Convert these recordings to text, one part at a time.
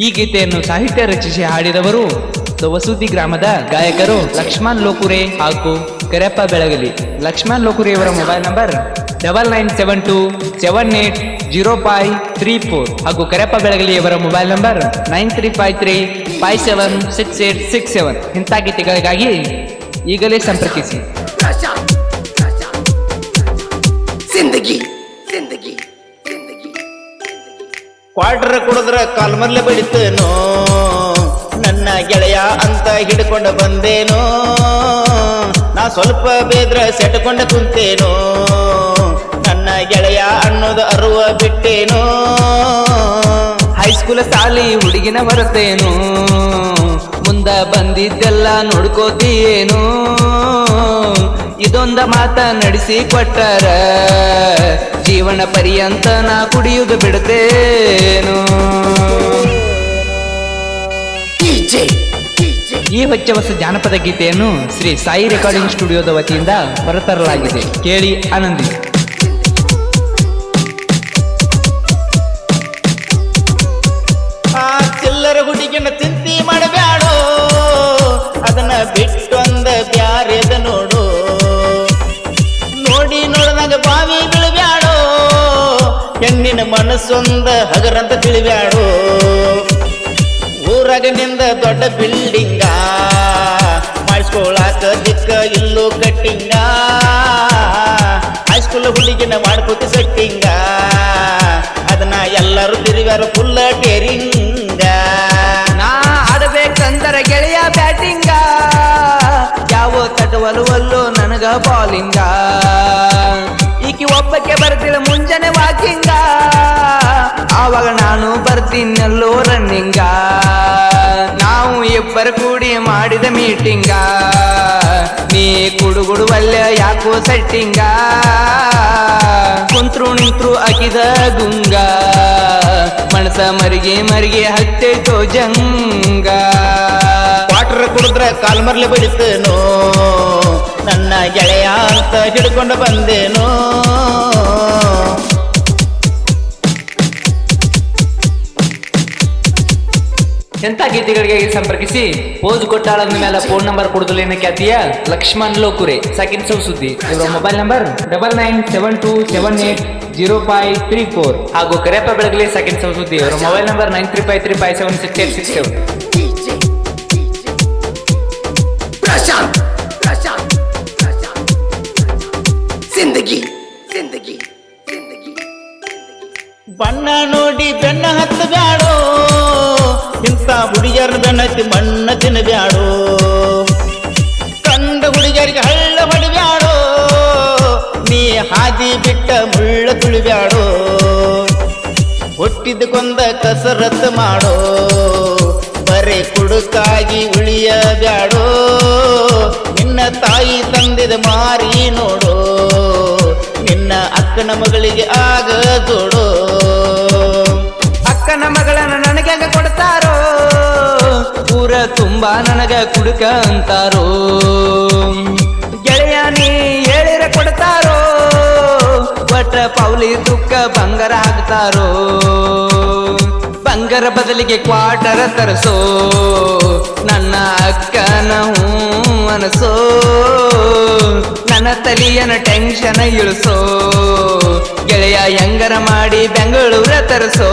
ಈ ಗೀತೆಯನ್ನು ಸಾಹಿತ್ಯ ರಚಿಸಿ ಹಾಡಿದವರು ವಸೂತಿ ಗ್ರಾಮದ ಗಾಯಕರು ಲಕ್ಷ್ಮಣ್ ಲೋಕುರೆ ಹಾಗೂ ಕರೆಪ್ಪ ಬೆಳಗಲಿ. ಲಕ್ಷ್ಮಣ್ ಲೋಕುರೆ ಅವರ mobile number double nine seven two seven eight zero five three four ಹಾಗೂ ಕರೆಪ್ಪ ಬೆಳಗಲಿ ಅವರ mobile number nine three five three five seven six eight six seven. ಇಂಥ ಗೀತೆಗಳಿಗಾಗಿ ಈಗಲೇ ಸಂಪರ್ಕಿಸಿ. ಕ್ವಾರ್ಟರ್ ಕುಡಿದ್ರ ಕಾಲ್ಮರ್ಲೆ ಬಡಿತೇನೋ ನನ್ನ ಗೆಳೆಯ ಅಂತ ಹಿಡ್ಕೊಂಡು ಬಂದೇನೋ? ನಾ ಸ್ವಲ್ಪ ಬೇದ್ರ ಸೆಟ್ಕೊಂಡ ಕುಂತೇನೋ? ನನ್ನ ಗೆಳೆಯ ಅನ್ನೋದು ಅರುವ ಬಿಟ್ಟೇನೋ? ಹೈಸ್ಕೂಲ್ ಸಾಲಿ ಹುಡುಗಿನ ಬರುತ್ತೇನು ಮುಂದ ಬಂದಿದ್ದೆಲ್ಲ ನೋಡ್ಕೋತೀಯೇನು? ಇದೊಂದ ಮಾತ ನಡೆಸಿ ಕೊಟ್ಟರ ಜೀವನ ಪರ್ಯಂತ ನಾ ಕುಡಿಯುದು ಬಿಡುತ್ತೇನು. ಈ ಹೊಚ್ಚ ಹೊಸ ಜಾನಪದ ಗೀತೆಯನ್ನು ಶ್ರೀ ಸಾಯಿ ರೆಕಾರ್ಡಿಂಗ್ ಸ್ಟುಡಿಯೋದ ವತಿಯಿಂದ ಹೊರತರಲಾಗಿದೆ. ಕೇಳಿ ಆನಂದಿಸಿ ಮನಸ್ಸೊಂದ ಹಗರಂತ ತಿಳಿಬ್ಯಾಡೋ. ಊರಾಗ ನಿಂದ ದೊಡ್ಡ ಬಿಲ್ಡಿಂಗ. ಮಾಡಿಸ್ಕೊಳಾಕ ದಿಕ್ಕ ಇಲ್ಲೂ ಕಟ್ಟಿಂಗ. ಹೈಸ್ಕೂಲ್ ಹುಡುಗಿನ ಮಾಡ್ಕೋತಿ ಸೆಟ್ಟಿಂಗ. ಅದನ್ನ ಎಲ್ಲರೂ ತಿರುಗಾರ ಫುಲ್ಲ ಟೇರಿಂಗ ನಾ ಆಡಬೇಕಂದರ ಗೆಳೆಯ ಬ್ಯಾಟಿಂಗ. ಯಾವ ತಟವಲುವಲ್ಲೋ ನನಗ ಬಾಲಿಂಗ ಒಬ್ಬಕ್ಕೆ ಬರ್ತಿಲ್ಲ ಮುಂಜಾನೆ ವಾಕಿಂಗ ಆವಾಗ ನಾನು ಬರ್ತೀನಲ್ಲೋ ರನ್ನಿಂಗ ನಾವು ಇಬ್ಬರು ಕೂಡಿ ಮಾಡಿದ ಮೀಟಿಂಗ ನೀ ಕುಡುಗುಡುವಲ್ಲ ಯಾಕೋ ಸೆಟ್ಟಿಂಗ ಕುಂತ್ರು ನಿಂತ್ರು ಅಕಿದ ಗುಂಗ ಮನಸ ಮರಿಗೆ ಮರಿಗೆ ಹತ್ತೈತೋ ಜಂಗ. ವಾಟ್ರ್ ಕುಡಿದ್ರೆ ಕಾಲ್ಮರ್ಲೆ ನನ್ನ ಅಂತ ಹಿಡ್ಕೊಂಡು ಬಂದೇನೋ. ಎಂಥ ಗೀತೆಗಳಿಗೆ ಸಂಪರ್ಕಿಸಿ? ಪೋಜ್ ಕೊಟ್ಟಾಳಂದ ಮೇಲೆ ಫೋನ್ ನಂಬರ್ ಕೊಡುದಲೇನ ಖ್ಯಾತಿಯ ಲಕ್ಷ್ಮಣ್ ಲೋಕುರೆ. ಸೆಕೆಂಡ್ ಸೌ ಸುದ್ದಿ. ಇವರ mobile number double nine seven two seven eight zero five three four ಹಾಗೂ ಕರೆಯಪ್ಪ ಬೆಳಗಲಿ ಸೆಕೆಂಡ್ ಸೌ ಸುದ್ದಿ. ಇವರ mobile number nine three five three five seven six eight six seven ಬಣ್ಣ ನೋಡಿ ಬೆನ್ನ ಹತ್ತು ಬ್ಯಾಡೋ ಇಂಥ ಹುಡುಗಿಯರ ಬೆನ್ನತ್ತಿ ಮಣ್ಣ ತಿನ್ನಬ್ಯಾಡೋ? ಕಂಡ ಹುಡುಗಿಯರಿಗೆ ಹಳ್ಳ ಹೊಡಿಬ್ಯಾಡೋ ನೀ ಹಾದಿ ಬಿಟ್ಟ ಮುಳ್ಳ ತುಳಿಬ್ಯಾಡೋ? ಹುಟ್ಟಿದ ಕೊಂದ ಕಸರತ್ತು ಮಾಡೋ? ಬರೇ ಕುಡುಕಾಗಿ ಉಳಿಯಬ್ಯಾಡೋ? ನಿನ್ನ ತಾಯಿ ತಂದಿದ ಮಾರಿ ನೋಡೋ? ನಿನ್ನ ಅಕ್ಕನ ಮಗಳಿಗೆ ಆಗ ಅಕ್ಕನ ಮಗಳನ್ನ ನನಗೆ ಕೊಡ್ತಾರೋ? ಊರ ತುಂಬ ನನಗೆ ಕುಡುಕ ಅಂತಾರೋ? ಗೆಳೆಯ ನೀ ಹೇಳಿರ ಕೊಡ್ತಾರೋ? ಒಟ್ಟ ಪೌಲಿ ದುಃಖ ಬಂಗಾರ ಹಾಕ್ತಾರೋ? ಬಂಗಾರ ಬದಲಿಗೆ ಕ್ವಾಟರ ತರಸೋ? ನನ್ನ ಅಕ್ಕನ ಹೂ ಅನಸೋ? ನನ್ನ ತಲಿಯನ ಟೆನ್ಷನ್ ಇಳಿಸೋ? ಹೆಂಗರ ಮಾಡಿ ಬೆಂಗಳೂರ ತರಸೋ?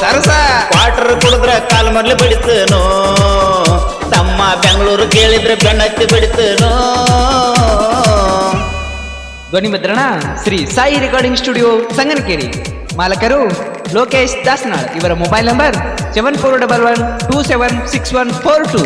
ತರಸ. ವಾಟರ್ ಕುಡಿದ್ರ ಕಾಲ್ ಮೊದ್ಲು ಬಡಿತೇನೋ? ತಮ್ಮ ಬೆಂಗಳೂರು ಕೇಳಿದ್ರೆ ಬೆನ್ನತ್ತಿ ಬಿಡ್ತೇನೋ? ಧ್ವನಿ ಮುದ್ರಣ ಶ್ರೀ ಸಾಯಿ ರೆಕಾರ್ಡಿಂಗ್ ಸ್ಟುಡಿಯೋ ಸಂಗನಕೇರಿ. ಮಾಲಕರು ಲೋಕೇಶ್ ದಾಸನಾಳ್. ಇವರ mobile number seven four double one two seven six one four two